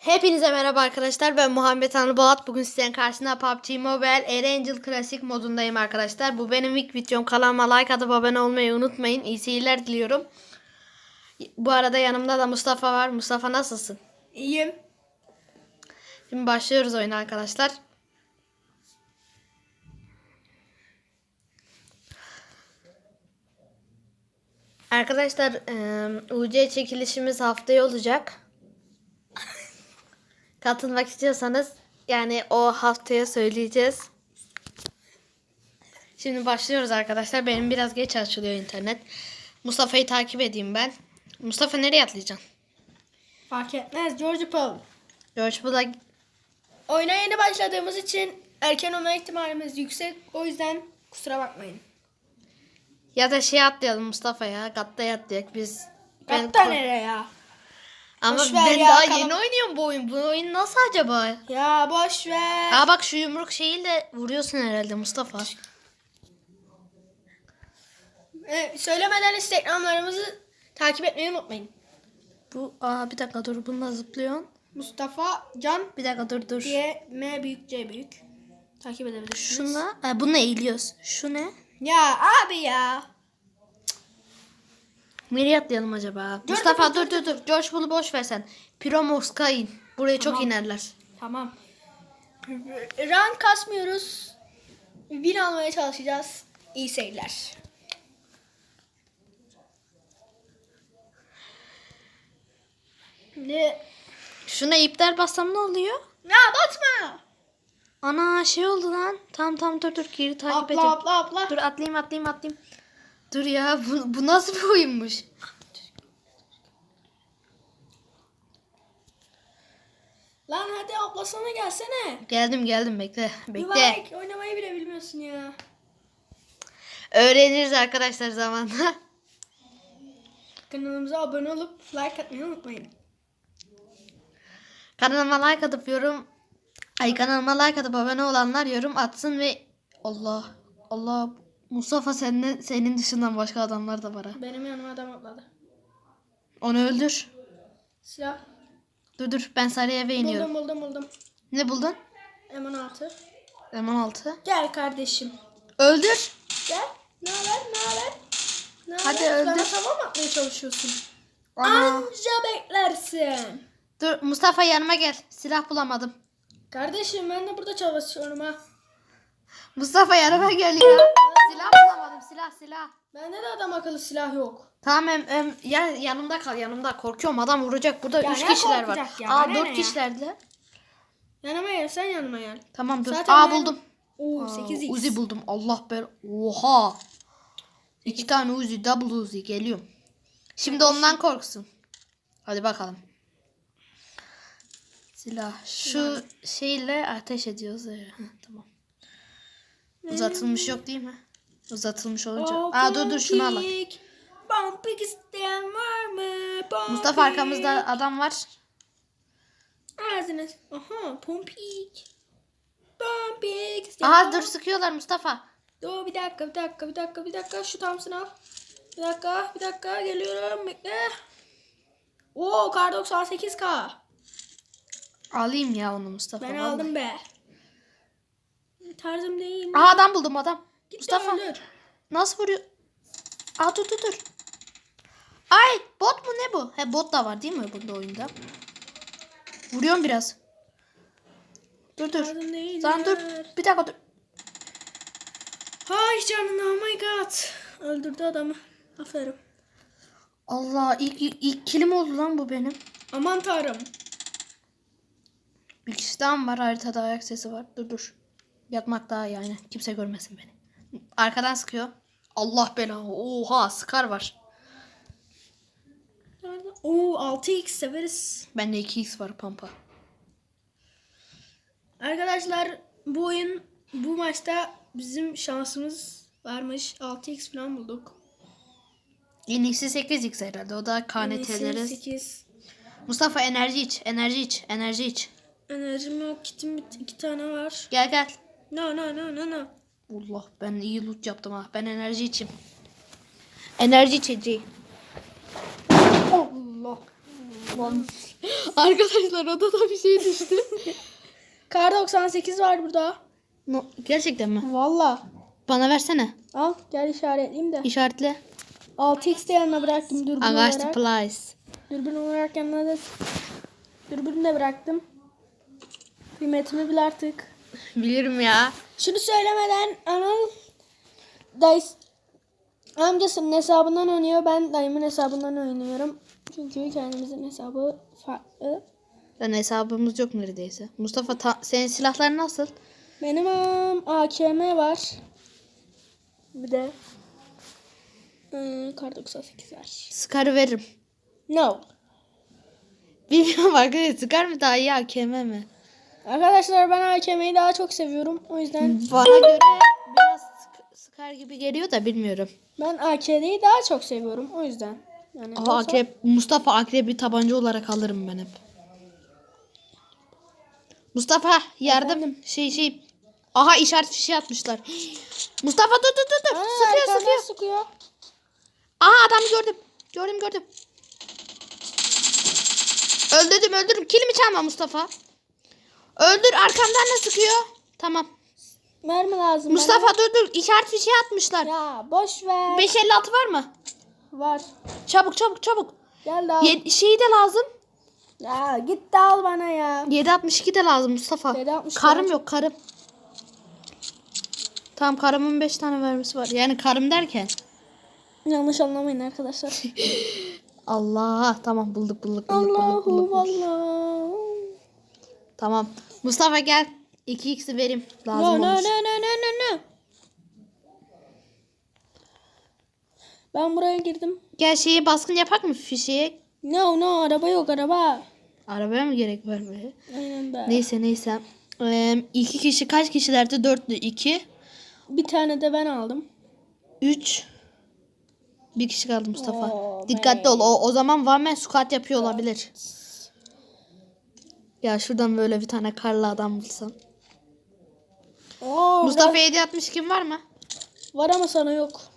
Hepinize merhaba arkadaşlar. Ben Muhammed Anıl Bolat. Bugün sizlerin karşısında PUBG Mobile Erangel Classic modundayım arkadaşlar. Bu benim ilk videom. Kanalıma like atıp abone olmayı unutmayın. İyi seyirler diliyorum. Bu arada yanımda da Mustafa var. Mustafa nasılsın? İyiyim. Şimdi başlıyoruz oyuna arkadaşlar. Arkadaşlar UC çekilişimiz haftaya olacak. Katılmak istiyorsanız yani o haftaya söyleyeceğiz. Şimdi başlıyoruz arkadaşlar. Benim biraz geç açılıyor internet. Mustafa'yı takip edeyim ben. Mustafa nereye atlayacaksın? Fark etmez. George Paul. George Bull'a Oyuna yeni başladığımız için erken olma ihtimalimiz yüksek. O yüzden kusura bakmayın. ya da şey atlayalım Mustafa ya. Gatta'ya atlayak biz. Ben Gatta ko- nereye ya? Ama Boş ben ya, daha kalan- yeni oynuyorum bu oyun. Bu oyun nasıl acaba? Ya boş ver. Aa bak şu yumruk şeyiyle vuruyorsun herhalde Mustafa. Ee, söylemeden Instagramlarımızı takip etmeyi unutmayın. Bu aa bir dakika dur bununla zıplıyorsun. Mustafa Can Bir dakika dur dur. diye M büyük C büyük. Takip edebilirsiniz. Şunla ha, bununla eğiliyoruz. Şu ne? Ya abi ya. Nereye atlayalım acaba? Dur, Mustafa dur, dur dur. George Bull'u boş ver sen. Piromoska in. Buraya çok inerler. Tamam. Rank kasmıyoruz. Win almaya çalışacağız. İyi seyirler. Ne? Şuna iptal bassam ne oluyor? Ya batma. Ana şey oldu lan. Tamam tamam dur dur geri takip Atla ediyorum. atla atla. Dur atlayayım atlayayım atlayayım. Dur ya bu, bu nasıl bir oyunmuş? Lan hadi atlasana gelsene. Geldim geldim bekle. Bekle. Mübarek oynamayı bile bilmiyorsun ya. Öğreniriz arkadaşlar zamanla. Kanalımıza abone olup like atmayı unutmayın. Kanalıma like atıp yorum ay kanalıma like atıp abone olanlar yorum atsın ve Allah Allah Mustafa senin senin dışından başka adamlar da var ha. Benim yanıma adam atladı. Onu öldür. Silah. Dur dur ben sarı eve iniyorum. Buldum buldum buldum. Ne buldun? M16. M16. Gel kardeşim. Öldür. Gel. Ne haber? Ne haber? Ne Hadi haber? öldür. Bana tamam atmaya çalışıyorsun? Ana. Anca beklersin. Dur Mustafa yanıma gel. Silah bulamadım. Kardeşim ben de burada çalışıyorum ha. Mustafa yanıma gel ya. silah bulamadım silah silah. Bende de adam akıllı silah yok. Tamam em, em, ya yanımda kal yanımda korkuyorum adam vuracak burada Ya 3 ne kişiler var. korkacak ya, Aa bana 4 ne ya? kişilerdi. Yanıma gel sen yanıma gel. Tamam dur. Zaten Aa ben- buldum. Oo Aa, 8x. Uzi buldum. Allah ber. Oha. İki tane Uzi, double Uzi geliyorum. Şimdi ondan korksun. Hadi bakalım. Silah. Şu şeyle ateş ediyoruz. tamam. Uzatılmış yok değil mi? Uzatılmış olunca. Oo, Aa dur dur şunu al. Pompik isteyen var mı? Pompik. Mustafa arkamızda adam var. Ağzını. Aha pompik. Pompik. isteyen Aha dur sıkıyorlar Mustafa. Dur bir dakika bir dakika bir dakika bir dakika şu Thompson'ı al. Bir dakika bir dakika geliyorum bekle. Oo kar 98k. Alayım ya onu Mustafa. Ben vallahi. aldım be. Tarzım değil. Aha adam buldum adam. Git Mustafa. öldür. Nasıl vuruyor? Aa dur dur dur. Ay bot mu ne bu? He bot da var değil mi bunda oyunda? Vuruyorum biraz. Dur dur. Lan dur. Bir dakika dur. Ay canına oh my god. Öldürdü adamı. Aferin. Allah ilk, ilk, ilk kilim oldu lan bu benim. Aman tanrım. Bir kişi daha mı var haritada ayak sesi var. Dur dur. Yatmak daha yani. Kimse görmesin beni. Arkadan sıkıyor. Allah belanı. Oha sıkar var. Nerede? Oo 6x severiz. Bende 2x var pampa. Arkadaşlar bu oyun bu maçta bizim şansımız varmış. 6x falan bulduk. En iyisi 8x herhalde. O da KNT'leri. 8. Mustafa enerji iç. Enerji iç. Enerji iç. Enerjim yok. Kitim iki tane var. Gel gel. No no no no no. Allah ben iyi loot yaptım ha. Ben enerji içeyim. Enerji içeceği. Allah. Arkadaşlar odada bir şey düştü. Kar 98 var burada. No, gerçekten mi? Valla. Bana versene. Al gel işaretleyeyim de. İşaretle. 6x de yanına bıraktım dürbün Agaç olarak. supplies. Dürbün olarak yanına da dürbünü de bıraktım. Kıymetimi bil artık. Bilirim ya. Şunu söylemeden Anıl dayı amcasının hesabından oynuyor. Ben dayımın hesabından oynuyorum. Çünkü kendimizin hesabı farklı. Ben hesabımız yok neredeyse. Mustafa ta- senin silahlar nasıl? Benim um, AKM var. Bir de ıı, kar 98 var. Scar'ı veririm. No. Bilmiyorum arkadaşlar Scar mı daha iyi AKM mi? Arkadaşlar ben AKM'yi daha çok seviyorum. O yüzden Bana göre biraz Sc- Scar gibi geliyor da bilmiyorum. ben AK'yi daha çok seviyorum. O yüzden. Yani Aha, olsa- akrep, Mustafa akrebi tabanca olarak alırım ben hep. Mustafa yardım. Efendim? Şey şey. Aha işaret fişi atmışlar. Mustafa dur dur dur dur. Aa, sıkıyor sıkıyor. sıkıyor. Aha adamı gördüm. Gördüm gördüm. Öldürdüm öldürdüm. Kilimi çalma Mustafa. Öldür arkamdan ne sıkıyor? Tamam. Mermi lazım Mustafa dur dur. İşaret fişi atmışlar. bana. Ya boş ver. 556 var mı? Var. Çabuk çabuk çabuk. Gel de al. Ye- şeyi de lazım. Ya git de al bana ya. 762 de lazım Mustafa. 762 Karım var. yok karım. Tamam karımın 5 tane vermesi var. Yani karım derken. Yanlış anlamayın arkadaşlar. Allah tamam bulduk bulduk bulduk bulduk. bulduk, Allahu bulduk. Allah. Tamam. Mustafa gel. 2x'i vereyim. Lazım No no no no no no no. Ben buraya girdim. Gel şeyi baskın yapak mı fişeğe? No no araba yok araba. Arabaya mı gerek var be? Aynen be. Neyse neyse. Ee, iki kişi kaç kişilerdi? Dörtlü. iki. Bir tane de ben aldım. Üç. Bir kişi kaldı Mustafa. Oo, Dikkatli ol. O, o zaman one man squat yapıyor olabilir. Ya şuradan böyle bir tane karlı adam bulsam. Oo, Mustafa 760 kim var mı? Var ama sana yok.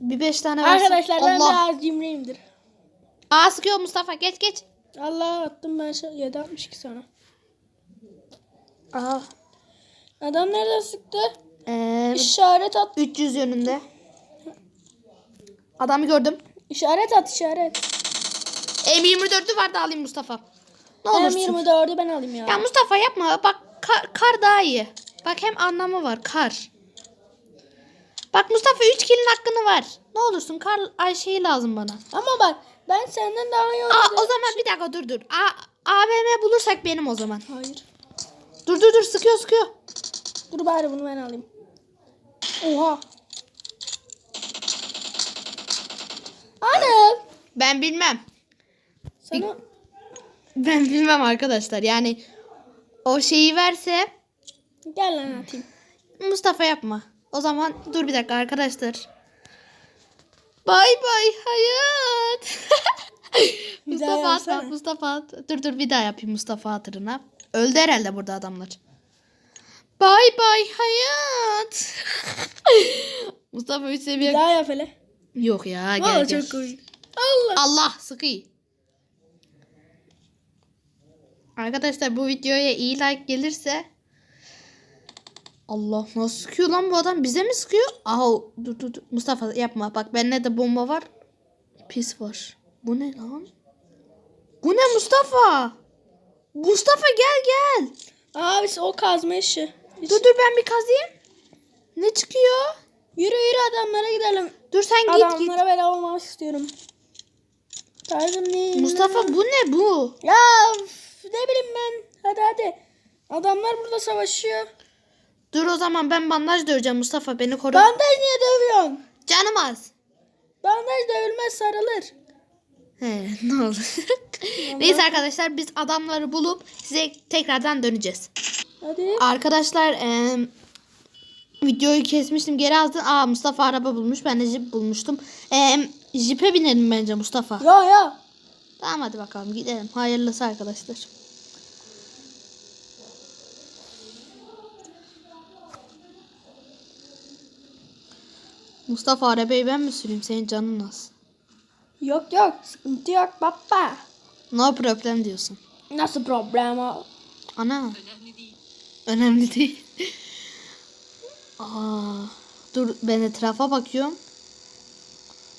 Bir beş tane versin. Arkadaşlar ben Allah. biraz cimriyimdir. Aa sıkıyor Mustafa. Geç geç. Allah attım ben şey 762 sana. Aa. Adam nerede sıktı? Ee, İşaret at. 300 yönünde. Adamı gördüm. İşaret at işaret. M24'ü vardı alayım Mustafa. Ne olursun. M24'ü ben alayım ya. Ya Mustafa yapma. Bak kar, kar daha iyi. Bak hem anlamı var kar. Bak Mustafa 3 kilin hakkını var. Ne olursun kar ay şeyi lazım bana. Ama bak ben senden daha iyi Aa, o zaman bir dakika dur dur. A, AVM bulursak benim o zaman. Hayır. Dur dur dur sıkıyor sıkıyor. Dur bari bunu ben alayım. Oha. Anıl. Ben bilmem. Sana Ben bilmem arkadaşlar. Yani o şeyi verse gel lan atayım. Mustafa yapma. O zaman dur bir dakika arkadaşlar. Bay bay hayat. Bir daha Mustafa yapsana. Mustafa at. Dur dur bir daha yapayım Mustafa hatırına. Öldü herhalde burada adamlar. Bay bay hayat. Mustafa 3 Bir seviye. daha yap hele. Yok ya gel Valla gel. çok komik. Allah. Allah sıkı. Arkadaşlar bu videoya iyi like gelirse Allah nasıl sıkıyor lan bu adam bize mi sıkıyor? Aha dur dur dur. Mustafa yapma bak bende de bomba var. Pis var. Bu ne lan? Bu ne Mustafa? Mustafa gel gel. Abisi o kazma işi. Dur dur ben bir kazıyım. Ne çıkıyor? Yürü yürü adamlara gidelim. Dur sen git git. Adamlara bela olmak istiyorum. Tarzım ne? Mustafa bu ne bu? Ya ne bileyim ben. Hadi hadi. Adamlar burada savaşıyor. Dur o zaman ben bandaj döveceğim Mustafa beni koru. Bandaj niye dövüyorsun? Canım az. Bandaj dövülmez sarılır. He ne olur. Neyse arkadaşlar biz adamları bulup size tekrardan döneceğiz. Hadi. Arkadaşlar eee, videoyu kesmiştim geri aldım. Aa Mustafa araba bulmuş ben de jip bulmuştum. Eee jipe binelim bence Mustafa. Ya ya. Tamam hadi bakalım gidelim. Hayırlısı arkadaşlar. Mustafa arabayı ben mi süreyim? Senin canın az. Yok yok sıkıntı yok baba. No problem diyorsun. Nasıl problem o? Ana. Önemli değil. Aa, dur ben etrafa bakıyorum.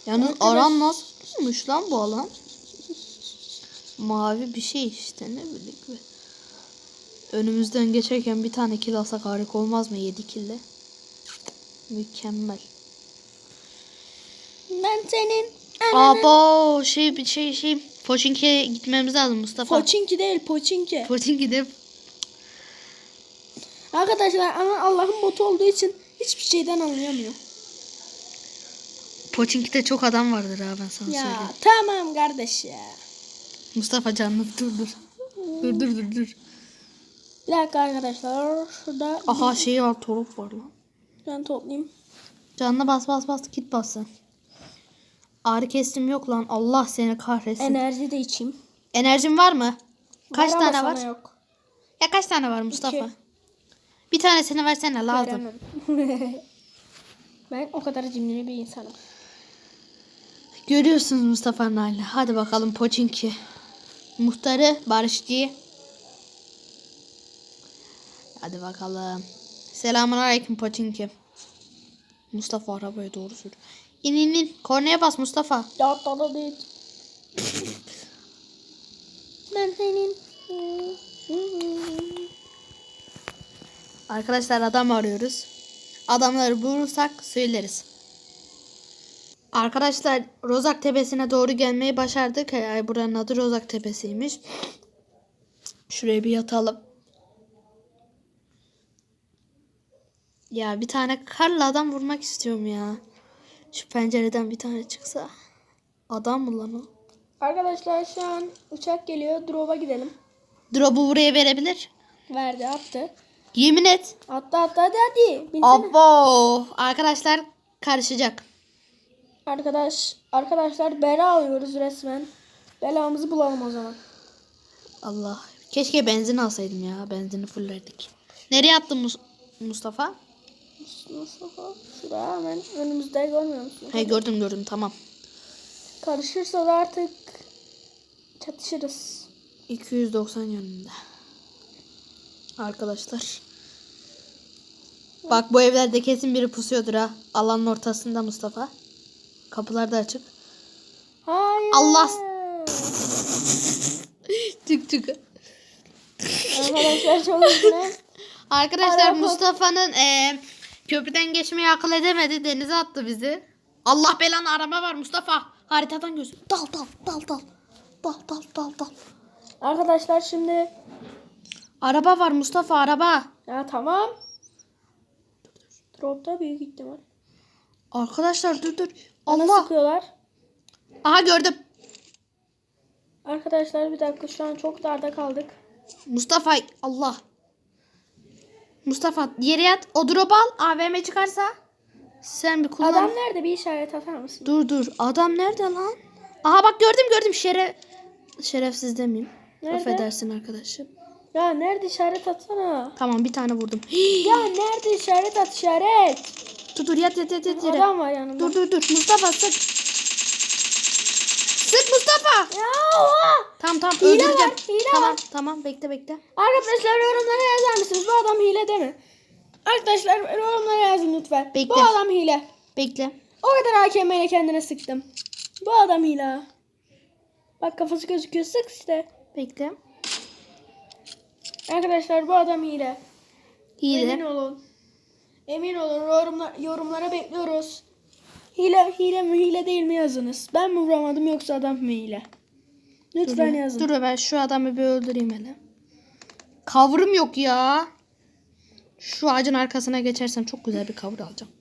Yalnız Arkadaş- aram nasılmış lan bu alan? Mavi bir şey işte ne bileyim. be. Önümüzden geçerken bir tane kill alsak harika olmaz mı? 7 kille. Mükemmel. Ben senin Abo şey bir şey şey Poçinki'ye gitmemiz lazım Mustafa. Poçinki değil poçinki. Poçinki'de Arkadaşlar ama Allah'ın botu olduğu için hiçbir şeyden anlayamıyor. Poçinki'de çok adam vardır ha ben sana söyleyeyim. Ya tamam kardeş ya. Mustafa canlı dur dur. Dur dur dur dur. Bir dakika arkadaşlar. Şurada Aha şeyi var toruk var lan. ben toplayayım. Canlı bas bas bas git bas sen. Ağrı kestim yok lan Allah seni kahretsin. Enerji de içeyim. Enerjin var mı? Kaç Var tane var? Yok. Ya kaç tane var Mustafa? İki. Bir tanesini versene lazım. Ben o kadar cimri bir insanım. Görüyorsunuz Mustafa'nın halini. Hadi bakalım Poçinki. Muhtarı Barışçı. Hadi bakalım. Selamun aleyküm Poçinki. Mustafa arabaya doğru sür. İn in in. Kornaya bas Mustafa. Ya tada değil. ben senin. Arkadaşlar adam arıyoruz. Adamları bulursak söyleriz. Arkadaşlar Rozak Tepesi'ne doğru gelmeyi başardık. Ay, buranın adı Rozak Tepesi'ymiş. Şuraya bir yatalım. Ya bir tane karla adam vurmak istiyorum ya. Şu pencereden bir tane çıksa. Adam mı lan o? Arkadaşlar şu an uçak geliyor. Drop'a gidelim. Drop'u buraya verebilir. Verdi attı. Yemin et. Attı attı hadi hadi. Binsene. Abo. Arkadaşlar karışacak. Arkadaş, arkadaşlar bela alıyoruz resmen. Belamızı bulalım o zaman. Allah. Keşke benzin alsaydım ya. Benzini fullerdik. Nereye attın Mus- Mustafa? Mustafa şuraya hemen önümüzde görmüyor musun? He gördüm gördüm tamam. Karışırsa da artık çatışırız. 290 yönünde. Arkadaşlar. Bak bu evlerde kesin biri pusuyordur ha. Alanın ortasında Mustafa. Kapılar da açık. Hayır. Allah- Çık çık. Arkadaşlar çok. Arkadaşlar Mustafa'nın eee, köprüden geçmeyi akıl edemedi. Denize attı bizi. Allah belanı araba var Mustafa. Haritadan gözüm. Dal dal dal dal. Dal dal dal dal. Arkadaşlar şimdi Araba var Mustafa araba. ya tamam. Drop'ta büyük ihtimal. Arkadaşlar dur dur. Bana Allah. sıkıyorlar. Aha gördüm. Arkadaşlar bir dakika şu an çok darda kaldık. Mustafa Allah. Mustafa yere yat. O drop al. AVM çıkarsa sen bir kullan. Adam nerede bir işaret atar mısın? Dur dur. Adam nerede lan? Aha bak gördüm gördüm. Şeref şerefsiz demeyeyim. Nerede? Affedersin arkadaşım. Ya nerede işaret atsana. Tamam bir tane vurdum. Ya nerede işaret at işaret. dur dur yat yat yat yat yere. Adam var yanımda. Dur dur dur. Mustafa sık. Sık Mustafa. Ya oha! Tamam tamam Hile öldüreceğim. var, hile tamam var. tamam bekle bekle. Arkadaşlar yorumlara yazar mısınız? Bu adam hile değil mi? Arkadaşlar yorumlara yazın lütfen. Bekle. Bu adam hile. Bekle. O kadar AKM ile kendine sıktım. Bu adam hile. Bak kafası gözüküyor sık işte. Bekle. Arkadaşlar bu adam hile. Emin Hile. olun. Emin olun yorumlar, yorumlara bekliyoruz. Hile, hile mi hile değil mi yazınız. Ben mi vuramadım yoksa adam mı hile? Lütfen yazın. Dur ben şu adamı bir öldüreyim hele. Kavurum yok ya. Şu ağacın arkasına geçersem çok güzel bir kavur alacağım.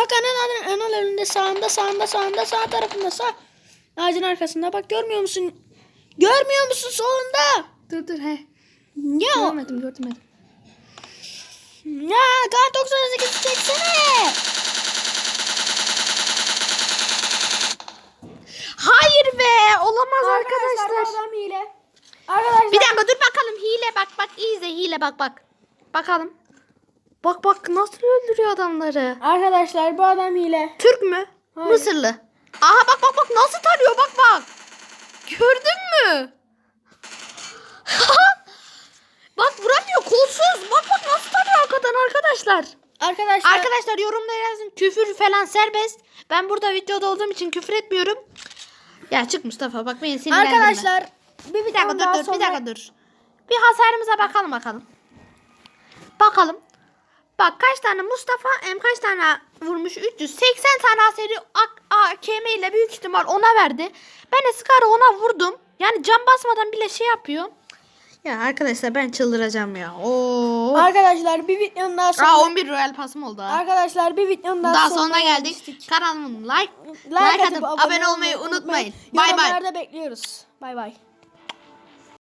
Bak anan anan anan önünde sağında sağında sağında sağ tarafında sağ. Ağacın arkasında bak görmüyor musun? Görmüyor musun solunda? Dur dur he. Ya, Görmedim görmedim. ya kar 98 çeksene. Hayır Merve olamaz arkadaşlar. bu adam hile. Arkadaşlar. Bir dakika dur bakalım hile bak bak iyi izle hile bak bak. Bakalım. Bak bak nasıl öldürüyor adamları. Arkadaşlar bu adam hile. Türk mü? Hayır. Mısırlı. Aha bak bak bak nasıl tarıyor bak bak. Gördün mü? bak vuramıyor kolsuz. Bak bak nasıl tarıyor arkadan arkadaşlar. Arkadaşlar. Arkadaşlar yorumlara yazın. Küfür falan serbest. Ben burada videoda olduğum için küfür etmiyorum. Ya çık Mustafa bak beni sinirlendirme. Arkadaşlar bir, Bir dakika dur dur sonra... bir dakika dur. Bir hasarımıza bakalım bakalım. Bakalım. Bak kaç tane Mustafa em kaç tane vurmuş 380 tane hasarı AK- AKM ile büyük ihtimal ona verdi. Ben de Scar'ı ona vurdum. Yani cam basmadan bile şey yapıyor. Ya arkadaşlar ben çıldıracağım ya. Oo. Arkadaşlar bir videonun daha sonra. Aa 11 Royal pasım oldu ha. Arkadaşlar bir videonun daha, Daha sonuna sonuna geldik. gelmiştik. Kanalımı like, Like, like atıp abone olmayı unutmayın. Bay bay. Yorumlarda bekliyoruz. Bay bay.